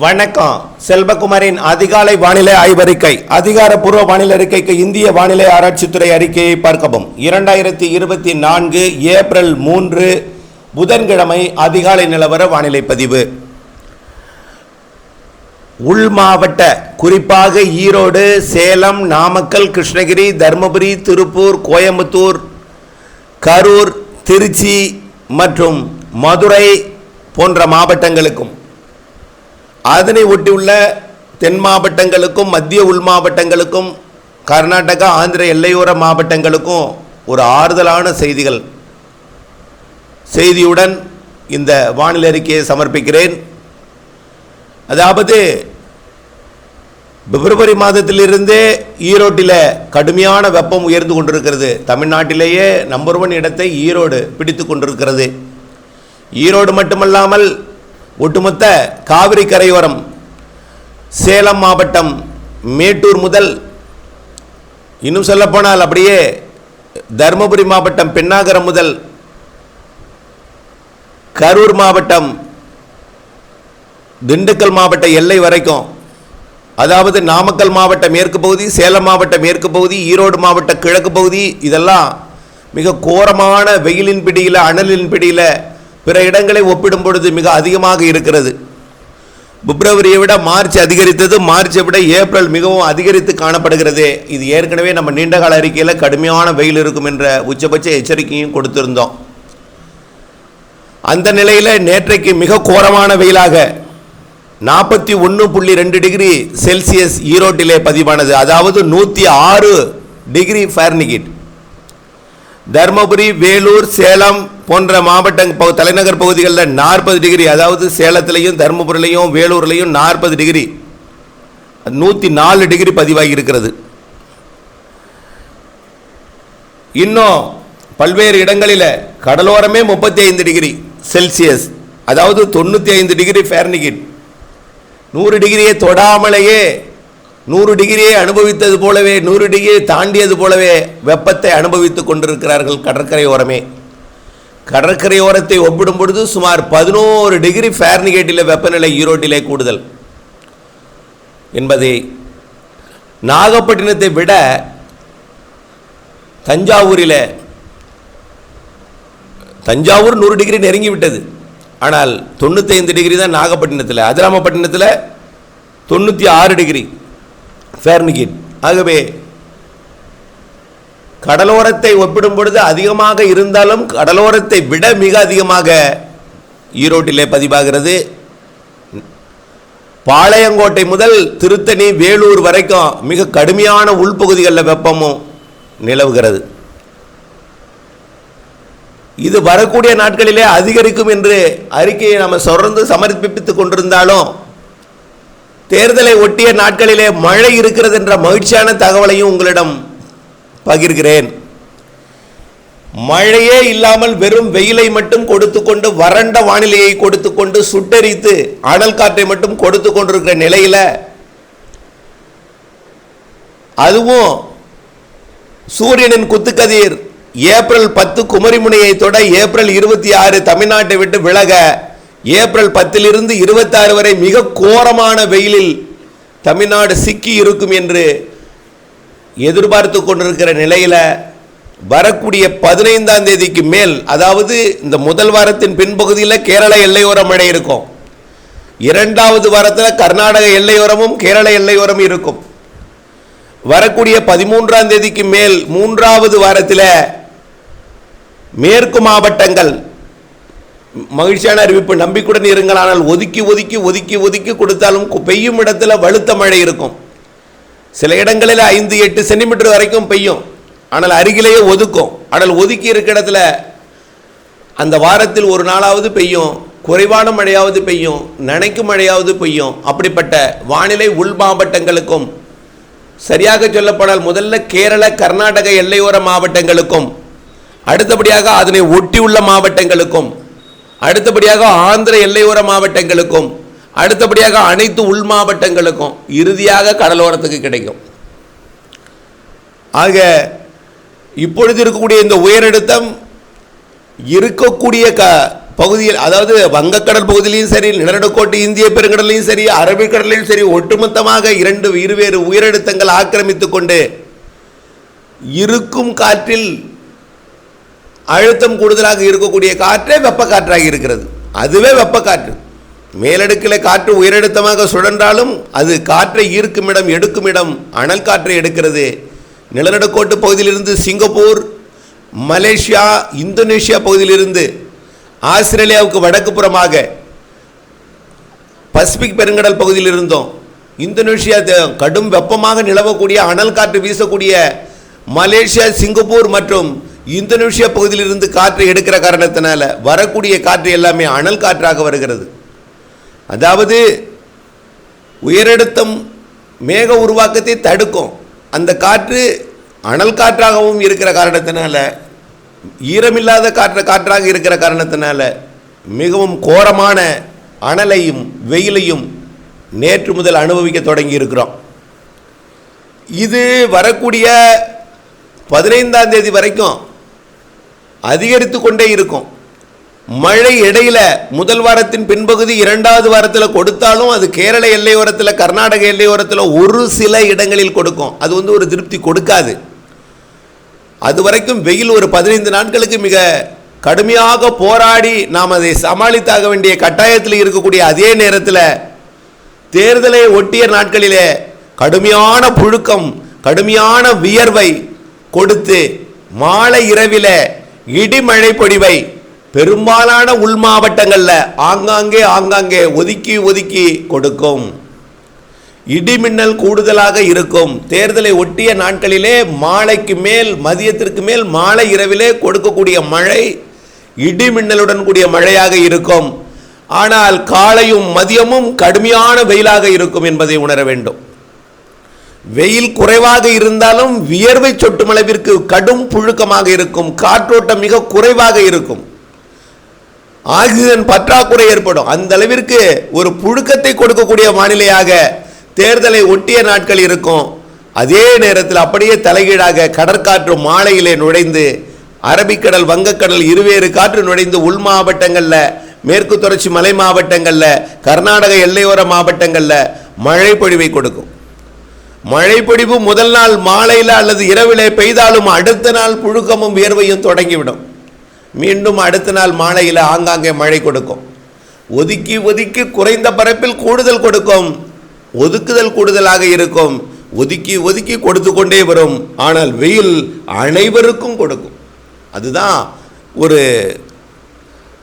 வணக்கம். செல்வகுமாரின் அதிகாலை வானிலை ஆய்வறிக்கை. அதிகாரப்பூர்வ வானிலை அறிக்கைக்கு இந்திய வானிலை ஆராய்ச்சித்துறை அறிக்கையை பார்க்கவும். இரண்டாயிரத்தி இருபத்தி நான்கு ஏப்ரல் மூன்று புதன்கிழமை அதிகாலை நிலவர வானிலை பதிவு. உள் மாவட்ட குறிப்பாக ஈரோடு சேலம் நாமக்கல் கிருஷ்ணகிரி தருமபுரி திருப்பூர் கோயம்புத்தூர் கரூர் திருச்சி மற்றும் மதுரை போன்ற மாவட்டங்களுக்கும். அதனை ஒட்டியுள்ள தென் மாவட்டங்களுக்கும் மத்திய உள் மாவட்டங்களுக்கும் கர்நாடகா ஆந்திர எல்லையோர மாவட்டங்களுக்கும் ஒரு ஆறுதலான செய்திகள். செய்தியுடன் இந்த வானிலை அறிக்கையை சமர்ப்பிக்கிறேன். அதாவது பிப்ரவரி மாதத்திலிருந்தே ஈரோட்டில் கடுமையான வெப்பம் உயர்ந்து கொண்டிருக்கிறது. தமிழ்நாட்டிலேயே நம்பர் ஒன் இடத்தை ஈரோடு பிடித்து கொண்டிருக்கிறது. ஈரோடு மட்டுமல்லாமல் ஒட்டுமொத்த காவிரி கரையோரம் சேலம் மாவட்டம் மேட்டூர் முதல் இன்னும் சொல்லப்போனால் அப்படியே தருமபுரி மாவட்டம் பெண்ணாகரம் முதல் கரூர் மாவட்டம் திண்டுக்கல் மாவட்ட எல்லை வரைக்கும் அதாவது நாமக்கல் மாவட்ட மேற்கு பகுதி சேலம் மாவட்ட மேற்கு பகுதி ஈரோடு மாவட்ட கிழக்கு பகுதி இதெல்லாம் மிக கோரமான வெயிலின் பிடியில் அனலின் பிடியில் பிற இடங்களை ஒப்பிடும் பொழுது மிக அதிகமாக இருக்கிறது. பிப்ரவரியை விட மார்ச் அதிகரித்தது மார்ச்சை விட ஏப்ரல் மிகவும் அதிகரித்து காணப்படுகிறது. இது ஏற்கனவே நம்ம நீண்டகால அறிக்கையில் கடுமையான வெயில் இருக்கும் என்ற உச்சபட்ச எச்சரிக்கையும் கொடுத்திருந்தோம். அந்த நிலையில் நேற்றைக்கு மிக கோரமான வெயிலாக நாற்பத்தி ஒன்று புள்ளி ரெண்டு டிகிரி செல்சியஸ் ஈரோட்டிலே பதிவானது. அதாவது நூற்றி ஆறு டிகிரி ஃபேர்னிகிட் தர்மபுரி வேலூர் சேலம் போன்ற மாவட்ட பகு- தலைநகர் பகுதிகளில் நாற்பது டிகிரி அதாவது சேலத்திலையும் தருமபுரிலையும் வேலூர்லையும் நாற்பது டிகிரி நூற்றி நாலு டிகிரி பதிவாகி இருக்கிறது. இன்னும் பல்வேறு இடங்களில் கடலோரமே முப்பத்தி ஐந்து டிகிரி செல்சியஸ் அதாவது தொண்ணூற்றி ஐந்து டிகிரி ஃபேர்னிகிட் நூறு டிகிரியை தொடாமலேயே நூறு டிகிரியை அனுபவித்தது போலவே நூறு டிகிரியை தாண்டியது போலவே வெப்பத்தை அனுபவித்துக் கொண்டிருக்கிறார்கள் கடற்கரை ஓரமே. கடற்கரையோரத்தை ஒப்பிடும் பொழுது சுமார் பதினோரு டிகிரி ஃபேர்னிகேட்டில் வெப்பநிலை ஈரோட்டிலே கூடுதல். என்பதை நாகப்பட்டினத்தை விட தஞ்சாவூரில் தஞ்சாவூர் நூறு டிகிரி நெருங்கி விட்டது ஆனால் தொண்ணூத்தைந்து டிகிரி தான் நாகப்பட்டினத்தில். அதிராமப்பட்டினத்தில் தொண்ணூற்றி ஆறு டிகிரி ஃபேர்னிகேட். ஆகவே கடலோரத்தை ஒப்பிடும் பொழுது அதிகமாக இருந்தாலும் கடலோரத்தை விட மிக அதிகமாக ஈரோட்டிலே பதிவாகிறது. பாளையங்கோட்டை முதல் திருத்தணி வேலூர் வரைக்கும் மிக கடுமையான உள்பகுதிகளில் வெப்பமும் நிலவுகிறது. இது வரக்கூடிய நாட்களிலே அதிகரிக்கும் என்று அறிக்கையை நம்ம தொடர்ந்து சமர்ப்பித்துக் கொண்டிருந்தாலும் தேர்தலை ஒட்டிய நாட்களிலே மழை இருக்கிறது என்ற மகிழ்ச்சியான தகவலையும் உங்களிடம் பகிர்கிறேன். மழையே இல்லாமல் வெறும் வெயிலை மட்டும் கொடுத்து கொண்டு வறண்ட வானிலையை கொடுத்து கொண்டு சுட்டரித்து அனல் காற்றை மட்டும் கொடுத்து கொண்டிருக்கிற நிலையில் அதுவும் சூரியனின் குத்துக்கதிர் ஏப்ரல் பத்து குமரிமுனையை தொட ஏப்ரல் இருபத்தி ஆறு தமிழ்நாட்டை விட்டு விலக ஏப்ரல் பத்திலிருந்து இருபத்தாறு வரை மிக கோரமான வெயிலில் தமிழ்நாடு சிக்கி இருக்கும் என்று எதிர்பார்த்து கொண்டிருக்கிற நிலையில் வரக்கூடிய பதினைந்தாம் தேதிக்கு மேல் அதாவது இந்த முதல் வாரத்தின் பின்பகுதியில் கேரள எல்லையோர மழை இருக்கும். இரண்டாவது வாரத்தில் கர்நாடக எல்லையோரமும் கேரள எல்லையோரம் இருக்கும். வரக்கூடிய பதிமூன்றாம் தேதிக்கு மேல் மூன்றாவது வாரத்தில் மேற்கு மாவட்டங்கள் மகிழ்ச்சியான அறிவிப்பு நம்பிக்கையுடன் இருங்கள். ஆனால் ஒதுக்கி ஒதுக்கி ஒதுக்கி ஒதுக்கி கொடுத்தாலும் பெய்யும் இடத்துல வலுத்த மழை இருக்கும். சில இடங்களில் ஐந்து எட்டு சென்டிமீட்டர் வரைக்கும் பெய்யும். ஆனால் அருகிலேயே ஒதுக்கும். ஆனால் ஒதுக்கி இருக்க இடத்துல அந்த வாரத்தில் ஒரு நாளாவது பெய்யும். குறைவான மழையாவது பெய்யும். நனைக்கும் மழையாவது பெய்யும். அப்படிப்பட்ட வானிலை உள் மாவட்டங்களுக்கும் சரியாக சொல்லப்படால் முதல்ல கேரள கர்நாடக எல்லையோர மாவட்டங்களுக்கும் அடுத்தபடியாக அதனை ஒட்டியுள்ள மாவட்டங்களுக்கும் அடுத்தபடியாக ஆந்திர எல்லையோர மாவட்டங்களுக்கும் அடுத்தபடியாக அனைத்து உள் மாவட்டங்களுக்கும் இறுதியாக கடலோரத்துக்கு கிடைக்கும். ஆக இப்பொழுது இருக்கக்கூடிய இந்த உயரழுத்தம் இருக்கக்கூடிய க பகுதியில் அதாவது வங்கக்கடல் பகுதியிலையும் சரி நிலநடுக்கோட்டு இந்திய பெருங்கடலையும் சரி அரபிக்கடலையும் சரி ஒட்டுமொத்தமாக இரண்டு இருவேறு உயரழுத்தங்கள் ஆக்கிரமித்துக் கொண்டு இருக்கும் காற்றில் அழுத்தம் கூடுதலாக இருக்கக்கூடிய காற்றே வெப்பக்காற்றாக இருக்கிறது. அதுவே வெப்பக்காற்று மேலடுக்கில் காற்று உயரழுத்தமாக சுழன்றாலும் அது காற்றை ஈர்க்கும் இடம் எடுக்கும் இடம் அனல் காற்றை எடுக்கிறது. நிலநடுக்கோட்டு பகுதியிலிருந்து சிங்கப்பூர் மலேசியா இந்தோனேஷியா பகுதியிலிருந்து ஆஸ்திரேலியாவுக்கு வடக்கு புறமாக பசிபிக் பெருங்கடல் பகுதியில் இருந்தோம் இந்தோனேஷியா த- கடும் வெப்பமாக நிலவக்கூடிய அனல் காற்று வீசக்கூடிய மலேசியா சிங்கப்பூர் மற்றும் இந்தோனேஷியா பகுதியிலிருந்து காற்றை எடுக்கிற காரணத்தினால வரக்கூடிய காற்று எல்லாமே அனல் காற்றாக வருகிறது. அதாவது உயரழுத்தம் மேக உருவாக்கத்தை தடுக்கும். அந்த காற்று அனல் காற்றாகவும் இருக்கிற காரணத்தினால ஈரமில்லாத காற்று காற்றாக இருக்கிற காரணத்தினால மிகவும் கோரமான அனலையும் வெயிலையும் நேற்று முதல் அனுபவிக்க தொடங்கி இருக்கிறோம் இது வரக்கூடிய பதினைந்தாம் தேதி வரைக்கும் அதிகரித்து கொண்டே இருக்கும். மழை இடையில முதல் வாரத்தின் பின்பகுதி இரண்டாவது வாரத்தில் கொடுத்தாலும் அது கேரள எல்லையோரத்தில் கர்நாடக எல்லையோரத்தில் ஒரு சில இடங்களில் கொடுக்கும். அது வந்து ஒரு திருப்தி கொடுக்காது. அது வரைக்கும் வெயில் ஒரு பதினைந்து நாட்களுக்கு மிக கடுமையாக போராடி நாம் அதை சமாளித்தாக வேண்டிய கட்டாயத்தில் இருக்கக்கூடிய அதே நேரத்தில் தேர்தலை ஒட்டிய நாட்களிலே கடுமையான புழுக்கம் கடுமையான வியர்வை கொடுத்து மாலை இரவில் இடிமழை பொடிவை பெரும்பாலான உள் மாவட்டங்களில் ஆங்காங்கே ஆங்காங்கே ஒதுக்கி ஒதுக்கி கொடுக்கும். இடிமின்னல் கூடுதலாக இருக்கும். தேர்தலை ஒட்டிய நாட்களிலே மாலைக்கு மேல் மதியத்திற்கு மேல் மாலை இரவிலே கொடுக்கக்கூடிய மழை இடிமின்னலுடன் கூடிய மழையாக இருக்கும். ஆனால் காலையும் மதியமும் கடுமையான வெயிலாக இருக்கும் என்பதை உணர வேண்டும். வெயில் குறைவாக இருந்தாலும் வியர்வை சொட்டும் அளவிற்கு கடும் புழுக்கமாக இருக்கும். காற்றோட்டம் மிக குறைவாக இருக்கும். ஆக்சிஜன் பற்றாக்குறை ஏற்படும். அந்த அளவிற்கு ஒரு புழுக்கத்தை கொடுக்கக்கூடிய வானிலையாக தேர்தலை ஒட்டிய நாட்கள் இருக்கும். அதே நேரத்தில் அப்படியே தலைகீழாக கடற்காற்று மாலையிலே நுழைந்து அரபிக்கடல் வங்கக்கடல் இருவேறு காற்று நுழைந்து உள் மாவட்டங்களில் மேற்கு தொடர்ச்சி மலை மாவட்டங்களில் கர்நாடக எல்லையோர மாவட்டங்களில் மழை பொழிவை கொடுக்கும். மழை பொழிவு முதல் நாள் மாலையில் அல்லது இரவிலே பெய்தாலும் அடுத்த நாள் புழுக்கமும் வியர்வையும் தொடங்கிவிடும். மீண்டும் அடுத்த நாள் மாலையில் ஆங்காங்கே மழை கொடுக்கும். ஒதுக்கி ஒதுக்கி குறைந்த பரப்பில் கூடுதல் கொடுக்கும். ஒதுக்குதல் கூடுதலாக இருக்கும். ஒதுக்கி ஒதுக்கி கொடுத்து கொண்டே வரும். ஆனால் வெயில் அனைவருக்கும் கொடுக்கும். அதுதான் ஒரு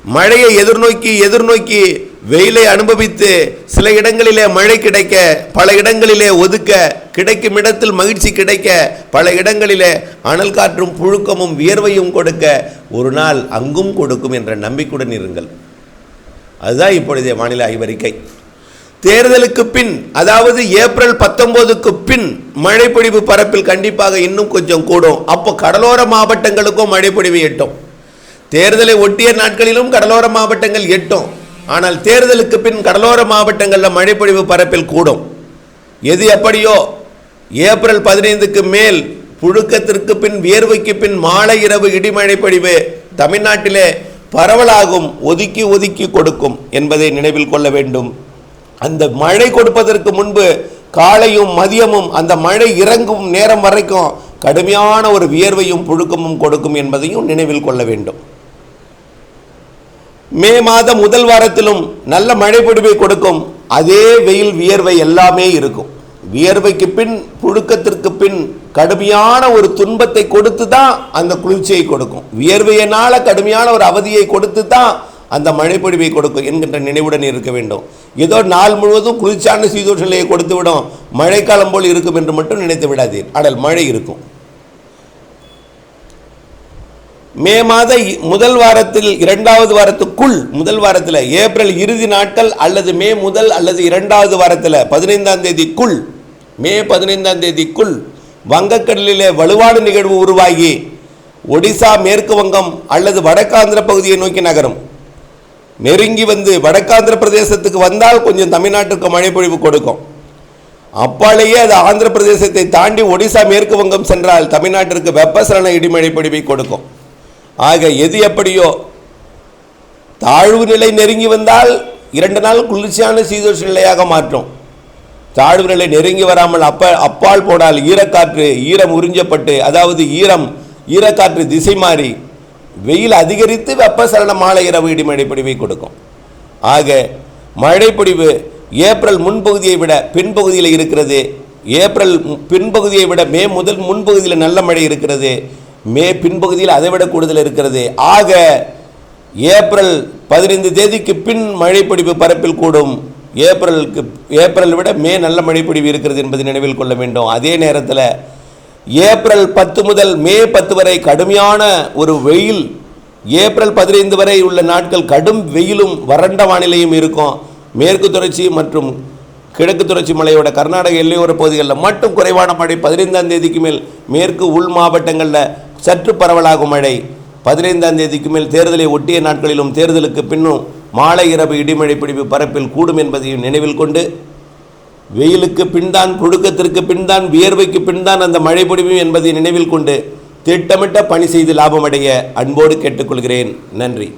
மழையை எதிர்நோக்கி எதிர்நோக்கி வெயிலை அனுபவித்து சில இடங்களிலே மழை கிடைக்க பல இடங்களிலே ஒதுக்க கிடைக்கும் இடத்தில் மகிழ்ச்சி கிடைக்க பல இடங்களிலே அனல் காற்றும் புழுக்கமும் வியர்வையும் கொடுக்க ஒரு நாள் அங்கும் கொடுக்கும் என்ற நம்பிக்கையுடன் இருங்கள். அதுதான் இப்பொழுதைய மாநில ஆய்வறிக்கை. தேர்தலுக்கு பின் அதாவது ஏப்ரல் பத்தொன்பதுக்கு பின் மழைப்பொழிவு பரப்பில் கண்டிப்பாக இன்னும் கொஞ்சம் கூடும். அப்போ கடலோர மாவட்டங்களுக்கும் மழைப்பொழிவு எட்டும். தேர்தலை ஒட்டிய நாட்களிலும் கடலோர மாவட்டங்கள் எட்டும். ஆனால் தேர்தலுக்கு பின் கடலோர மாவட்டங்களில் மழைப்பொழிவு பரப்பில் கூடும். எது எப்படியோ ஏப்ரல் பதினைந்துக்கு மேல் புழுக்கத்திற்கு பின் வியர்வைக்கு பின் மாலை இரவு இடிமழை பொழிவு தமிழ்நாட்டிலே பரவலாகும் ஒதுக்கி ஒதுக்கி கொடுக்கும் என்பதை நினைவில் கொள்ள வேண்டும். அந்த மழை கொடுப்பதற்கு முன்பு காலையும் மதியமும் அந்த மழை இறங்கும் நேரம் வரைக்கும் கடுமையான ஒரு வியர்வையும் புழுக்கமும் கொடுக்கும் என்பதையும் நினைவில் கொள்ள வேண்டும். மே மாதம் முதல் வாரத்திலும் நல்ல மழை பொடிவை கொடுக்கும். அதே வெயில் வியர்வை எல்லாமே இருக்கும். வியர்வைக்கு பின் புழுக்கத்திற்கு பின் கடுமையான ஒரு துன்பத்தை கொடுத்து தான் அந்த குளிர்ச்சியை கொடுக்கும். வியர்வையினால கடுமையான ஒரு அவதியை கொடுத்து தான் அந்த மழைப்பொழிவை கொடுக்கும் என்கின்ற நினைவுடன் இருக்க வேண்டும். ஏதோ நாள் முழுவதும் குளிர்ச்சியான சீதோஷ கொடுத்து விடும் மழைக்காலம் போல் இருக்கும் என்று மட்டும் நினைத்து விடாதீர். ஆனால் மழை இருக்கும். மே மாத முதல் வாரத்தில் இரண்டாவது வாரத்து வாரத்துக்குள் முதல் வாரத்தில் ஏப்ரல் இறுதி நாட்கள் அல்லது மே முதல் அல்லது இரண்டாவது வாரத்தில் பதினைந்தாம் தேதிக்குள் மே பதினைந்தாம் தேதிக்குள் வங்கக்கடலிலே வலுவான நிகழ்வு உருவாகி ஒடிசா மேற்கு வங்கம் அல்லது வடக்காந்திர பகுதியை நோக்கி நகரும். நெருங்கி வந்து வடக்காந்திர பிரதேசத்துக்கு வந்தால் கொஞ்சம் தமிழ்நாட்டுக்கு மழை பொழிவு கொடுக்கும். அப்பாலேயே அது ஆந்திர பிரதேசத்தை தாண்டி ஒடிசா மேற்கு வங்கம் சென்றால் தமிழ்நாட்டிற்கு வெப்பசலன இடிமழை பொழிவை கொடுக்கும். ஆக எது எப்படியோ தாழ்வு நிலை நெருங்கி வந்தால் இரண்டு நாள் குளிர்ச்சியான சீதோஷ நிலையாக மாற்றும். தாழ்வு நிலை நெருங்கி வராமல் அப்ப அப்பால் போனால் ஈரக்காற்று ஈரம் உறிஞ்சப்பட்டு அதாவது ஈரம் ஈரக்காற்று திசை மாறி வெயில் அதிகரித்து வெப்பசலன மாலை இரவு இடிமழை பொழிவை கொடுக்கும். ஆக மழைப்பொழிவு ஏப்ரல் முன்பகுதியை விட பின்பகுதியில் இருக்கிறது. ஏப்ரல் பின்பகுதியை விட மே முதல் முன்பகுதியில் நல்ல மழை இருக்கிறது. மே பின்பகுதியில் அதை விட கூடுதல் இருக்கிறது. ஆக ஏப்ரல் பதினைந்து தேதிக்கு பின் மழைப்பொடிவு பரப்பில் கூடும். ஏப்ரலுக்கு ஏப்ரல் விட மே நல்ல மழைப்பொடிவு இருக்கிறது என்பதை நினைவில் கொள்ள வேண்டும். அதே நேரத்தில் ஏப்ரல் பத்து முதல் மே பத்து வரை கடுமையான ஒரு வெயில் ஏப்ரல் பதினைந்து வரை உள்ள நாட்கள் கடும் வெயிலும் வறண்ட வானிலையும் இருக்கும். மேற்கு தொடர்ச்சி மற்றும் கிழக்கு தொடர்ச்சி மலையோட கர்நாடக எல்லையோர பகுதிகளில் மட்டும் குறைவான மழை பதினைந்தாம் தேதிக்கு மேல் மேற்கு உள் மாவட்டங்களில் சற்று பரவலாகும் மழை. பதினைந்தாம் தேதிக்கு மேல் தேர்தலை ஒட்டிய நாட்களிலும் தேர்தலுக்கு பின்னும் மாலை இரவு இடிமழை பிடிப்பு பரப்பில் கூடும் என்பதையும் நினைவில் கொண்டு வெயிலுக்கு பின்தான் புழுக்கத்திற்கு பின்தான் வியர்வைக்கு பின்தான் அந்த மழை பொழிவும் என்பதை நினைவில் கொண்டு திட்டமிட்ட பணி செய்து லாபமடைய அன்போடு கேட்டுக்கொள்கிறேன். நன்றி.